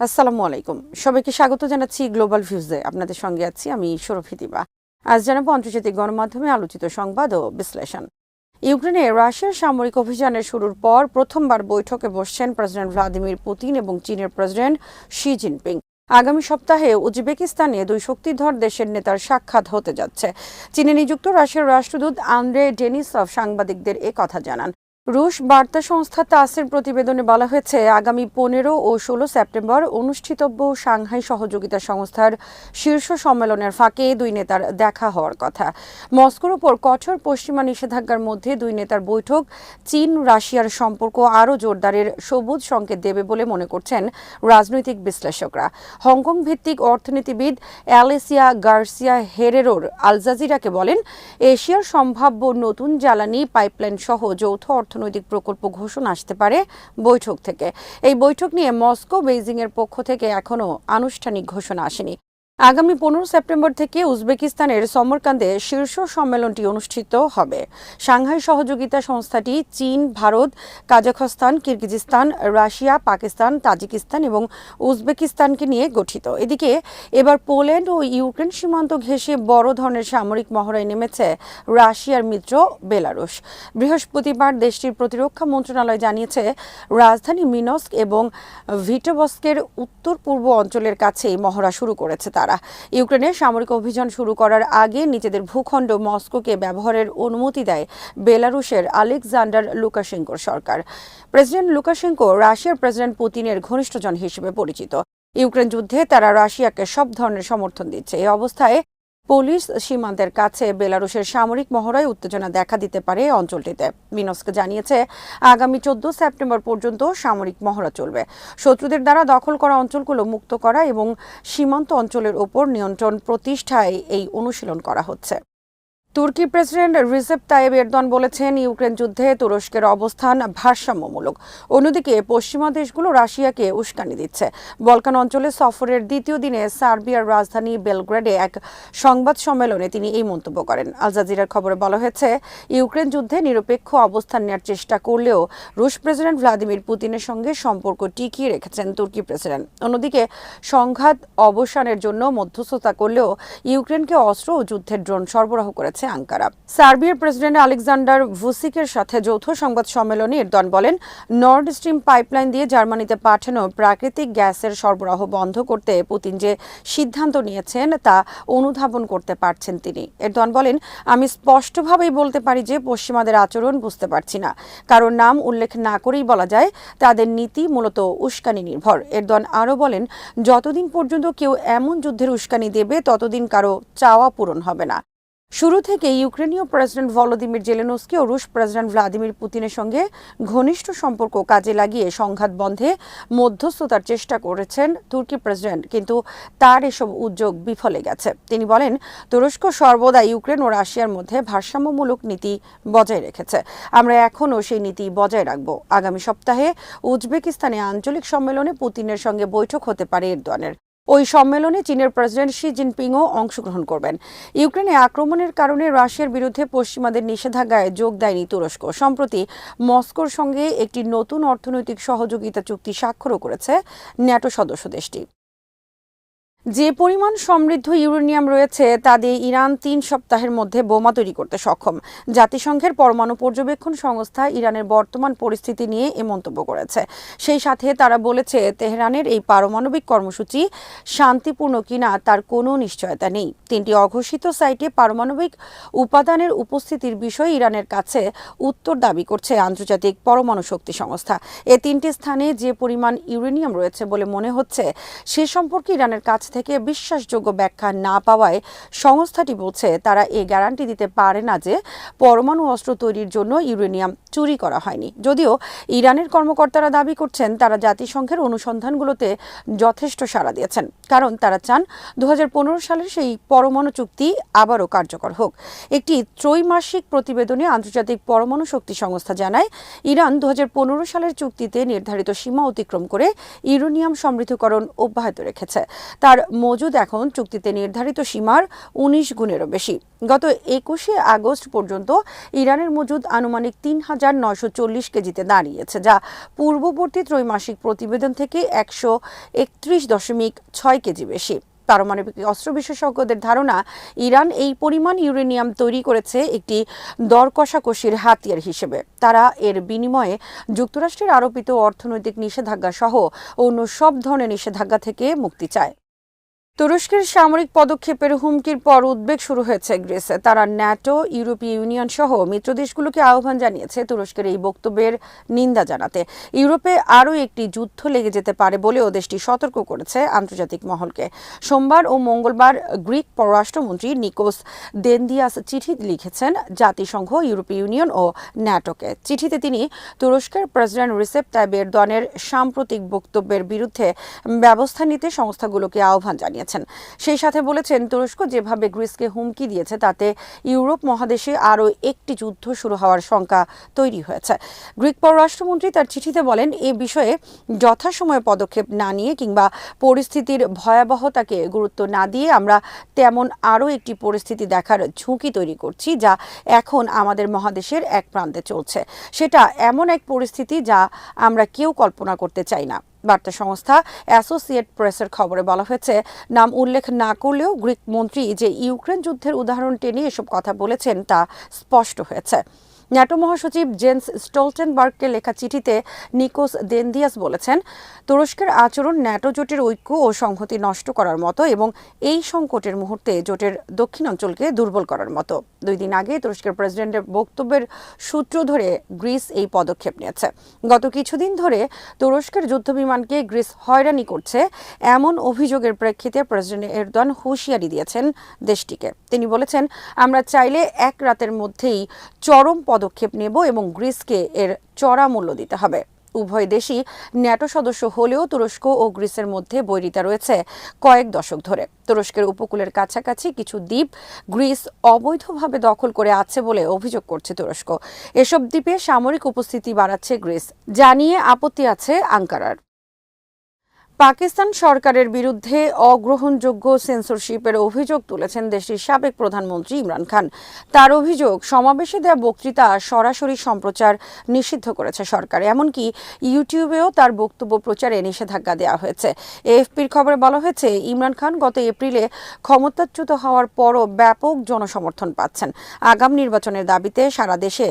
আসসালামু আলাইকুম। সবাইকে স্বাগত জানাচ্ছি গ্লোবাল ভিউজে আপনাদের সঙ্গে আছি আমি সুরভিতিবা আজ জানাব আন্তর্জাতিক গণমাধ্যমে আলোচিত সংবাদ ও বিশ্লেষণ। ইউক্রেনে রাশিয়ার সামরিক অভিযানের শুরুর পর প্রথমবার বৈঠকে বসছেন প্রেসিডেন্ট ভ্লাদিমির পুতিন এবং চীনের প্রেসিডেন্ট শি জিনপিং। আগামী সপ্তাহে উজবেকিস্তানে দুই শক্তিধর দেশের নেতার সাক্ষাৎ হতে যাচ্ছে। চীনে নিযুক্ত রাশিয়ার রাষ্ট্রদূত আন্দ্রে ডেনিসভ সাংবাদিকদের কথা জানান। রুশ বার্তা সংস্থা তাসের প্রতিবেদনে বলা হয়েছে, আগামী পনেরো ও ষোলো সেপ্টেম্বর অনুষ্ঠিতব্য সাংহাই সহযোগিতা সংস্থার শীর্ষ সম্মেলনের ফাঁকে দুই নেতার দেখা হওয়ার কথা। মস্কোর উপর কঠোর পশ্চিমা নিষেধাজ্ঞার মধ্যে দুই নেতার বৈঠক চীন, রাশিয়ার সম্পর্ক আরও জোরদারের সবুজ সংকেত দেবে বলে মনে করছেন রাজনৈতিক বিশ্লেষকরা। হংকং ভিত্তিক অর্থনীতিবিদ অ্যালেসিয়া গার্সিয়া হেরেরোর আলজাজিরাকে বলেন, এশিয়ার সম্ভাব্য নতুন জ্বালানি পাইপলাইন সহ যৌথ অর্থনৈতিক প্রকল্প ঘোষণা আসতে পারে বৈঠক থেকে। এই বৈঠক নিয়ে মস্কো বেইজিং এর পক্ষ থেকে এখনও আনুষ্ঠানিক ঘোষণা আসেনি। আগামী পনেরো সেপ্টেম্বর থেকে উজবেকিস্তানের সমরকান্দে শীর্ষ সম্মেলনটি অনুষ্ঠিত হবে। সাংহাই সহযোগিতা সংস্থাটি চীন, Bharat, Kazakhstan, Kyrgyzstan, Russia, Pakistan, Tajikistan এবং উজবেকিস্তানকে নিয়ে গঠিত। এদিকে এবার পোল্যান্ড ও ইউক্রেন সীমান্ত ঘেঁষে বড় ধরনের সামরিক মহড়ায় নেমেছে রাশিয়ার মিত্র বেলারুশ। বৃহস্পতিবার দেশটির প্রতিরক্ষা মন্ত্রণালয় জানিয়েছে, রাজধানী মিনস্ক এবং ভিটোবস্কের উত্তর পূর্ব অঞ্চলের কাছেই মহড়া শুরু করেছে তারা। ইউক্রেনের সামরিক অভিযান শুরু করার আগে নিজেদের ভূখণ্ড মস্কোকে ব্যবহারের অনুমতি দেয় বেলারুশের আলেকজান্ডার লুকাশেঙ্কোর সরকার। প্রেসিডেন্ট লুকাশেঙ্কো রাশিয়ার প্রেসিডেন্ট পুতিনের ঘনিষ্ঠজন হিসেবে পরিচিত। ইউক্রেন যুদ্ধে তারা রাশিয়াকে সব ধরনের সমর্থন দিচ্ছে। এই অবস্থায় পুলিশ সীমান্তের কাছে বেলারুশের সামরিক মহড়ায় উত্তেজনা দেখা দিতে পারে অঞ্চলটিতে। মিনস্ক জানিয়েছে, আগামী চোদ্দ সেপ্টেম্বর পর্যন্ত সামরিক মহড়া চলবে। শত্রুদের দ্বারা দখল করা অঞ্চলগুলো মুক্ত করা এবং সীমান্ত অঞ্চলের ওপর নিয়ন্ত্রণ প্রতিষ্ঠায় এই অনুশীলন করা হচ্ছে। তুর্কি প্রেসিডেন্ট রিসেপ তাইব এরদন বলেছেন, ইউক্রেন যুদ্ধে তুরস্কের অবস্থান ভারসাম্যমূলক। অন্যদিকে পশ্চিমা দেশগুলো রাশিয়াকে উস্কানি দিচ্ছে। বলকান অঞ্চলে সফরের দ্বিতীয় দিনে সার্বিয়ার রাজধানী বেলগ্রেডে এক সংবাদ সম্মেলনে তিনি এই মন্তব্য করেন। আল জাজিরার খবরে বলা হয়েছে, ইউক্রেন যুদ্ধে নিরপেক্ষ অবস্থান নেওয়ার চেষ্টা করলেও রুশ প্রেসিডেন্ট ভ্লাদিমির পুতিনের সঙ্গে সম্পর্ক টিকিয়ে রেখেছেন তুর্কি প্রেসিডেন্ট। অন্যদিকে সংঘাত অবসানের জন্য মধ্যস্থতা করলেও ইউক্রেনকে অস্ত্র ও যুদ্ধের ড্রোন সরবরাহ করেছে আঙ্কারা। সার্বিয়ার প্রেসিডেন্ট আলেকজান্ডার ভুসিকের সাথে যৌথ সংবাদ সম্মেলনে এরদন বলেন, নর্ড স্ট্রিম পাইপলাইন দিয়ে জার্মানিতে পাঠানো প্রাকৃতিক গ্যাসের সরবরাহ বন্ধ করতে পুতিন যে সিদ্ধান্ত নিয়েছেন, তা অনুধাবন করতে পারছেন তিনি। এরদন বলেন, আমি স্পষ্টভাবেই বলতে পারি যে পশ্চিমাদের আচরণ বুঝতে পারছি না। কারণ নাম উল্লেখ না করেই বলা যায়, তাদের নীতি মূলত উস্কানি নির্ভর। এরদন আরও বলেন, যতদিন পর্যন্ত কেউ এমন যুদ্ধের উস্কানি দেবে, ততদিন কারও চাওয়া পূরণ হবে না। শুরু থেকে ইউক্রেনীয় প্রেসিডেন্ট ভলোদিমির জেলেনস্কি ও রুশ প্রেসিডেন্ট ভ্লাদিমির পুতিনের সঙ্গে ঘনিষ্ঠ সম্পর্ক কাজে লাগিয়ে সংঘাত বন্ধে মধ্যস্থতার চেষ্টা করেছেন তুর্কি প্রেসিডেন্ট, কিন্তু তার এসব উদ্যোগ বিফলে গেছে। তিনি বলেন, তুরস্ক সর্বদা ইউক্রেন ও রাশিয়ার মধ্যে ভারসাম্যমূলক নীতি বজায় রেখেছে। আমরা এখনও সেই নীতি বজায় রাখব। আগামী সপ্তাহে উজবেকিস্তানে আঞ্চলিক সম্মেলনে পুতিনের সঙ্গে বৈঠক হতে পারে এরদোয়ানের। ওই সম্মেলনে চীনের প্রেসিডেন্ট শি জিনপিংও অংশগ্রহণ করবেন। ইউক্রেনে আক্রমণের কারণে রাশিয়ার বিরুদ্ধে পশ্চিমাদের নিষেধাজ্ঞায় যোগ দেয়নি তুরস্ক। সম্প্রতি মস্কোর সঙ্গে একটি নতুন অর্থনৈতিক সহযোগিতা চুক্তি স্বাক্ষরও করেছে ন্যাটো সদস্য দেশটি। যে পরিমাণ সমৃদ্ধ ইউরেনিয়াম রয়েছে, তা দিয়ে ইরান তিন সপ্তাহের মধ্যে বোমা তৈরি করতে সক্ষম। জাতিসংঘের পরমাণু পর্যবেক্ষণ সংস্থা ইরানের বর্তমান পরিস্থিতি নিয়ে এ মন্তব্য করেছে। সেই সাথে তারা বলেছে, তেহরানের এই পারমাণবিক কর্মসূচি শান্তিপূর্ণ কিনা তার কোনো নিশ্চয়তা নেই। তিনটি অঘোষিত সাইটে পারমাণবিক উপাদানের উপস্থিতির বিষয়ে ইরানের কাছে উত্তর দাবি করছে আন্তর্জাতিক পরমাণু শক্তি সংস্থা। এ তিনটি স্থানে যে পরিমাণ ইউরেনিয়াম রয়েছে বলে মনে হচ্ছে, সে সম্পর্কে ইরানের কাছ থেকে বিশ্বাসযোগ্য ব্যাখ্যা না পাওয়ায় সংস্থাটি বলছে তারা এ গ্যারান্টি দিতে পারে না যে পরমাণু অস্ত্র তৈরির জন্য ইউরেনিয়াম চুরি করা হয়নি। যদিও ইরানের কর্মকর্তারা দাবি করছেন, তারা জাতিসংঘের অনুসন্ধানগুলোতে যথেষ্ট সাড়া দিয়েছেন, কারণ তারা চান দু হাজার পনেরো সালের সেই পরমাণু চুক্তি আবারও কার্যকর হোক। একটি ত্রৈমাসিক প্রতিবেদনে আন্তর্জাতিক পরমাণু শক্তি সংস্থা জানায়, ইরান দু হাজার পনেরো সালের চুক্তিতে নির্ধারিত সীমা অতিক্রম করে ইউরেনিয়াম সমৃদ্ধকরণ অব্যাহত রেখেছে। তার মজুদ এখন চুক্তিতে নির্ধারিত সীমার উনিশ গুণেরও বেশি। গত একুশে আগস্ট পর্যন্ত ইরানের মজুদ আনুমানিক তিন হাজার নয়শো চল্লিশ কেজিতে দাঁড়িয়েছে, যা পূর্ববর্তী ত্রৈমাসিক প্রতিবেদন থেকে একশো একত্রিশ দশমিক ছয় কেজি বেশি। পারমাণবিক অস্ত্র বিশেষজ্ঞদের ধারণা, ইরান এই পরিমাণ ইউরেনিয়াম তৈরি করেছে একটি দরকষাকষির হাতিয়ার হিসেবে। তারা এর বিনিময়ে যুক্তরাষ্ট্রের আরোপিত অর্থনৈতিক নিষেধাজ্ঞা সহ অন্য সব ধরনের নিষেধাজ্ঞা থেকে মুক্তি চায়। তুরস্কের সামরিক পদক্ষেপের হুমকির পর উদ্বেগ শুরু হয়েছে গ্রিসে। তারা ন্যাটো, ইউরোপীয় ইউনিয়ন সহ মিত্র দেশগুলোকে আহ্বান জানিয়েছে তুরস্কের এই বক্তব্যের নিন্দা জানাতে। ইউরোপে আরও একটি যুদ্ধ লেগে যেতে পারে বলেও দেশটি সতর্ক করেছে আন্তর্জাতিক মহলকে। সোমবার ও মঙ্গলবার গ্রিক পররাষ্ট্রমন্ত্রী নিকোস দেনদিয়াস চিঠি লিখেছেন জাতিসংঘ, ইউরোপীয় ইউনিয়ন ও ন্যাটোকে। চিঠিতে তিনি তুরস্কের প্রেসিডেন্ট রিসেপ তাইব এরদোয়ানের সাম্প্রতিক বক্তব্যের বিরুদ্ধে ব্যবস্থা নিতে সংস্থাগুলোকে আহ্বান জানিয়েছেন। সেই সাথে বলেছেন, তুরস্ক যেভাবে গ্রিসকে হুমকি দিয়েছে, তাতে ইউরোপ মহাদেশে আরও একটি যুদ্ধ শুরু হওয়ার শঙ্কা তৈরি হয়েছে। গ্রিক পররাষ্ট্রমন্ত্রী তার চিঠিতে বলেন, এ বিষয়ে যথাসময়ে পদক্ষেপ না নিয়ে কিংবা পরিস্থিতির ভয়াবহতাকে গুরুত্ব না দিয়ে আমরা তেমন আরও একটি পরিস্থিতি দেখার ঝুঁকি তৈরি করছি যা এখন আমাদের মহাদেশের এক প্রান্তে চলছে। সেটা এমন এক পরিস্থিতি যা আমরা কেউ কল্পনা করতে চাই না। বার্তা সংস্থা অ্যাসোসিয়েট প্রেসের খবরে বলা হয়েছে, নাম উল্লেখ না করলেও গ্রিক মন্ত্রী যে ইউক্রেন যুদ্ধের উদাহরণ টেনে এসব কথা বলেছেন তা স্পষ্ট হয়েছে। ন্যাটো মহাসচিব জেন্স স্টোলটেনবার্গকে লেখা চিঠিতে নিকোস দেনদিয়াস বলেছেন, তুরস্কের আচরণ ন্যাটো জোটের ঐক্য ও সংহতি নষ্ট করার মতো এবং এই সংকটের মুহূর্তে জোটের দক্ষিণ অঞ্চলকে দুর্বল করার মতো। দুই দিন আগে তুরস্কের প্রেসিডেন্টের বক্তব্যের সূত্র ধরে গ্রিস এই পদক্ষেপ নিয়েছে। গত কিছুদিন ধরে তুরস্কের যুদ্ধবিমানকে গ্রিস হয়রানি করছে এমন অভিযোগের প্রেক্ষিতে প্রেসিডেন্ট এরদোয়ান হুঁশিয়ারি দিয়েছেন দেশটিকে। তিনি বলেছেন, আমরা চাইলে এক রাতের মধ্যেই চরম পদক্ষেপ নেব এবং গ্রিসকে এর চড়া মূল্য দিতে হবে। উভয় দেশই ন্যাটো সদস্য হলেও তুরস্ক ও গ্রিসের মধ্যে বৈরিতা রয়েছে কয়েক দশক ধরে। তুরস্কের উপকূলের কাছাকাছি কিছু দ্বীপ গ্রিস অবৈধভাবে দখল করে আছে বলে অভিযোগ করছে তুরস্ক। এসব দ্বীপে সামরিক উপস্থিতি বাড়াচ্ছে গ্রিস। জানিয়ে আপত্তি আছে আঙ্কারার। পাকিস্তান সরকারের বিরুদ্ধে অগ্রহণযোগ্য সেন্সরশিপের অভিযোগ তুলেছেন দেশটির সাবেক প্রধানমন্ত্রী ইমরান খান। তার অভিযোগ, সমাবেশে দেওয়া বক্তৃতা সরাসরি সম্প্রচার নিষিদ্ধ করেছে সরকার। এমনকি ইউটিউবেও তার বক্তব্য প্রচারে নিষেধাজ্ঞা দেওয়া হয়েছে। এএফপির খবরে বলা হয়েছে, ইমরান খান গত এপ্রিলে ক্ষমতাচ্যুত হওয়ার পরও ব্যাপক জনসমর্থন পাচ্ছেন। আগাম নির্বাচনের দাবিতে সারা দেশে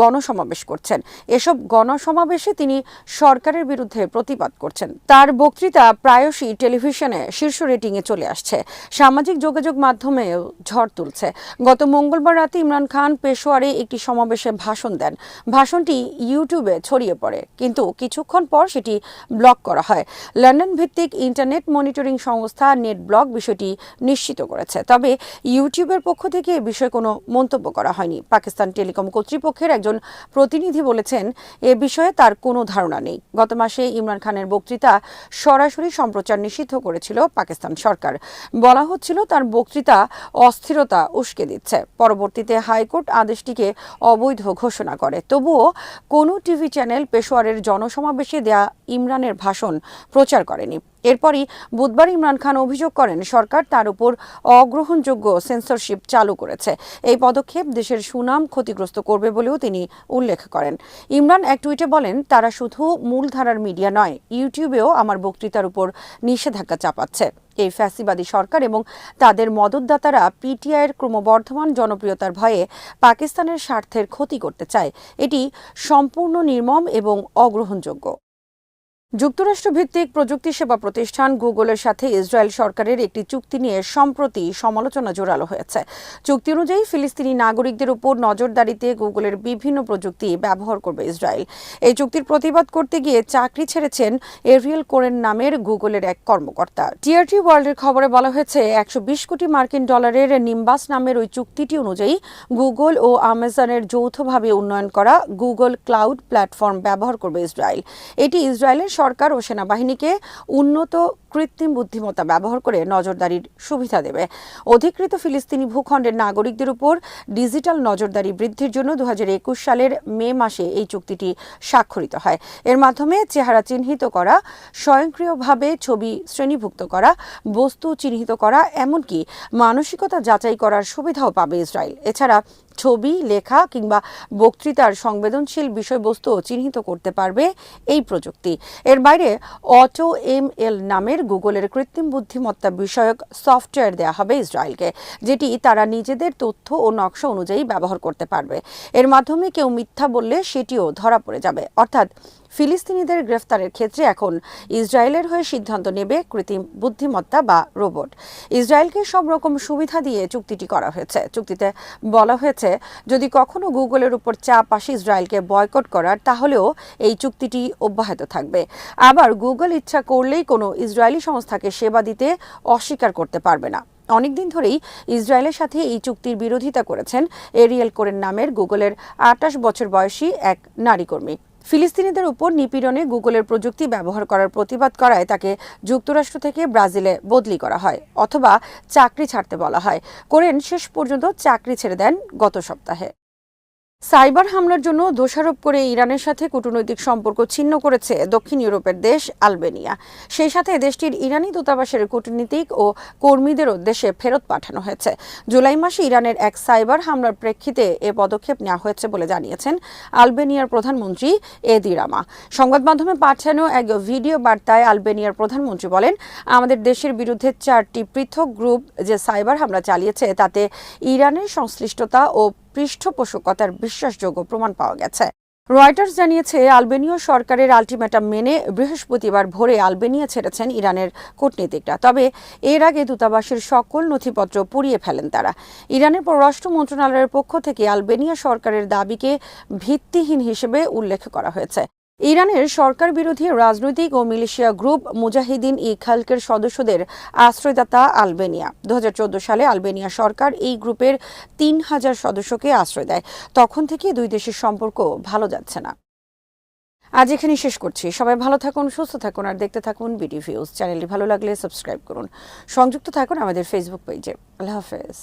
গণসমাবেশ করছেন। এসব গণসমাবেশে তিনি সরকারের বিরুদ্ধে প্রতিবাদ করছেন। তার বক্তৃতা বক্তৃতা প্রায়শই টেলিভিশনে শীর্ষ রেটিংয়ে চলে আসছে। সামাজিক যোগাযোগ মাধ্যমেও ঝড় তুলছে। গত মঙ্গলবার রাতে ইমরান খান পেশোয়ারে একটি সমাবেশে ভাষণ দেন। ভাষণটি ইউটিউবে ছড়িয়ে পড়ে, কিন্তু কিছুক্ষণ পর সেটি ব্লক করা হয়। লন্ডন ভিত্তিক ইন্টারনেট মনিটরিং সংস্থা নেট ব্লক বিষয়টি নিশ্চিত করেছে। তবে ইউটিউবের পক্ষ থেকে এ বিষয়ে কোনো মন্তব্য করা হয়নি। পাকিস্তান টেলিকম কর্তৃপক্ষের একজন প্রতিনিধি বলেছেন, এ বিষয়ে তার কোনো ধারণা নেই। গত মাসে ইমরান খানের বক্তৃতা সরাসরি সম্প্রচার নিষিদ্ধ করেছিল পাকিস্তান সরকার। বলা হচ্ছিল তার বক্তৃতা অস্থিরতা উস্কে দিচ্ছে। পরবর্তীতে হাইকোর্ট আদেশটিকে অবৈধ ঘোষণা করে। তবুও কোনো টিভি চ্যানেল পেশোয়ারের জনসমাবেশে দেয়া ইমরানের ভাষণ প্রচার করেনি। এরপরই বুধবার ইমরান খান অভিযোগ করেন, সরকার তার উপর অগ্রহণযোগ্য সেন্সরশিপ চালু করেছে। এই পদক্ষেপ দেশের সুনাম ক্ষতিগ্রস্ত করবে বলেও তিনি উল্লেখ করেন। ইমরান এক টুইটে বলেন, তারা শুধু মূলধারার মিডিয়া নয়, ইউটিউবেও আমার বক্তৃতার উপর নিষেধাজ্ঞা চাপাচ্ছে। এই ফ্যাসিবাদী সরকার এবং তাদের মদতদাতারা পিটিআইয়ের ক্রমবর্ধমান জনপ্রিয়তার ভয়ে পাকিস্তানের স্বার্থের ক্ষতি করতে চায়। এটি সম্পূর্ণ নির্মম এবং অগ্রহণযোগ্য। যুক্তরাষ্ট্র ভিত্তিক প্রযুক্তি সেবা প্রতিষ্ঠান গুগলের সাথে ইসরায়েল সরকারের একটি চুক্তি নিয়ে সম্প্রতি সমালোচনা জোরালো হয়েছে। চুক্তি অনুযায়ী ফিলিস্তিনি নাগরিকদের উপর নজরদারিতে গুগলের বিভিন্ন প্রযুক্তি ব্যবহার করবে ইসরায়েল। এই চুক্তির প্রতিবাদ করতে গিয়ে চাকরি ছেড়েছেন এরিয়েল কোরেন নামের গুগলের এক কর্মকর্তা। টিআরটি ওয়ার্ল্ডের খবরে বলা হয়েছে, একশো বিশ কোটি মার্কিন ডলারের নিম্বাস নামের ওই চুক্তিটি অনুযায়ী গুগল ও আমাজনের যৌথভাবে উন্নয়ন করা গুগল ক্লাউড প্ল্যাটফর্ম ব্যবহার করবে ইসরায়েল। এটি ইসরায়েলের সরকার ও সেনাবাহিনীকে উন্নত কৃত্রিম বুদ্ধিমত্তা ব্যবহার করে নজরদারির সুবিধা দেবে। অধিকৃত ফিলিস্তিনি ভূখণ্ডের নাগরিকদের উপর ডিজিটাল নজরদারি বৃদ্ধির জন্য দু একুশ সালের মে মাসে এই চুক্তিটি স্বাক্ষরিত হয়। এর মাধ্যমে চেহারা চিহ্নিত করা, স্বয়ংক্রিয়ভাবে ছবি শ্রেণীভুক্ত করা, বস্তু চিহ্নিত করা, এমনকি মানসিকতা যাচাই করার সুবিধাও পাবে ইসরায়েল। এছাড়া ছবি, লেখা কিংবা বক্তৃতার সংবেদনশীল বিষয়বস্তু চিহ্নিত করতে পারবে এই প্রযুক্তি। এর বাইরে অটো এম এল নামের গুগলের কৃত্রিম বুদ্ধিমত্তা বিষয়ক সফটওয়্যার দেওয়া হবে ইসরায়েলকে, যেটি তারা নিজেদের তথ্য ও নকশা অনুযায়ী ব্যবহার করতে পারবে। এর মাধ্যমে কেউ মিথ্যা বললে সেটিও ধরা পড়ে যাবে। অর্থাৎ ফিলিস্তিনিদের গ্রেফতারের ক্ষেত্রে এখন ইসরায়েলের হয়ে সিদ্ধান্ত নেবে কৃত্রিম বুদ্ধিমত্তা বা রোবট। ইসরায়েলকে সব রকম সুবিধা দিয়ে চুক্তিটি করা হয়েছে। চুক্তিতে বলা হয়েছে, যদি কখনো গুগলের উপর চাপ আসে ইসরায়েলকে বয়কট করার, তাহলেও এই চুক্তিটি অব্যাহত থাকবে। আবার গুগল ইচ্ছা করলেই কোনো ইসরায়েলি সংস্থাকে সেবা দিতে অস্বীকার করতে পারবে না। অনেকদিন ধরেই ইসরায়েলের সাথে এই চুক্তির বিরোধিতা করেছেন এরিয়েল কোরেন নামের গুগলের আটাশ বছর বয়সী এক নারী কর্মী ফিলিস্তিনিদের উপর নিপীড়নে গুগলের প্রযুক্তি ব্যবহার করার প্রতিবাদ করায় তাকে যুক্তরাষ্ট্র থেকে ব্রাজিলে বদলি করা হয়, অথবা চাকরি ছাড়তে বলা হয়। করেন শেষ পর্যন্ত চাকরি ছেড়ে দেন গত সপ্তাহে। সাইবার হামলার জন্য দোষারোপ করে ইরানের সাথে কূটনৈতিক সম্পর্ক ছিন্ন করেছে দক্ষিণ ইউরোপের দেশ আলবেনিয়া। সেই সাথে দেশটির ইরানি দূতাবাসের কূটনীতিক ও কর্মীদেরও দেশে ফেরত পাঠানো হয়েছে। জুলাই মাসে ইরানের এক সাইবার হামলার প্রেক্ষিতে এ পদক্ষেপ নেওয়া হয়েছে বলে জানিয়েছেন আলবেনিয়ার প্রধানমন্ত্রী এদি রামা। সংবাদ মাধ্যমে পাঠানো এক ভিডিও বার্তায় আলবেনিয়ার প্রধানমন্ত্রী বলেন, আমাদের দেশের বিরুদ্ধে চারটি পৃথক গ্রুপ যে সাইবার হামলা চালিয়েছে, তাতে ইরানের সংশ্লিষ্টতা ও পৃষ্ঠপোষকতার বিশ্বাসযোগ্য প্রমাণ পাওয়া গেছে। রয়টার্স জানিয়েছে, আলবেনীয় সরকারের আলটিমেটাম মেনে বৃহস্পতিবার ভোরে আলবেনিয়া ছেড়েছেন ইরানের কূটনীতিকরা। তবে এর আগে দূতাবাসের সকল নথিপত্র পুড়িয়ে ফেলেন তারা। ইরানের পররাষ্ট্র মন্ত্রণালয়ের পক্ষ থেকে আলবেনিয়া সরকারের দাবিকে ভিত্তিহীন হিসেবে উল্লেখ করা হয়েছে। ইরানের সরকার বিরোধী রাজনৈতিক ও মিলিশিয়া গ্রুপ মুজাহিদিন ই খালকের সদস্যদের আশ্রয়দাতা আলবেনিয়া। দু হাজার চোদ্দ সালে আলবেনিয়া সরকার এই গ্রুপের তিন হাজার সদস্যকে আশ্রয় দেয়। তখন থেকে দুই দেশের সম্পর্ক ভালো যাচ্ছে না। আজ এখানে শেষ করছি। সবাই ভালো থাকুন, সুস্থ থাকুন, আর দেখতে থাকুন বিডি ভিউজ চ্যানেলটি ভালো লাগলে সাবস্ক্রাইব করুন। সংযুক্ত থাকুন আমাদের ফেসবুক পেজে আল্লাহ হাফেজ।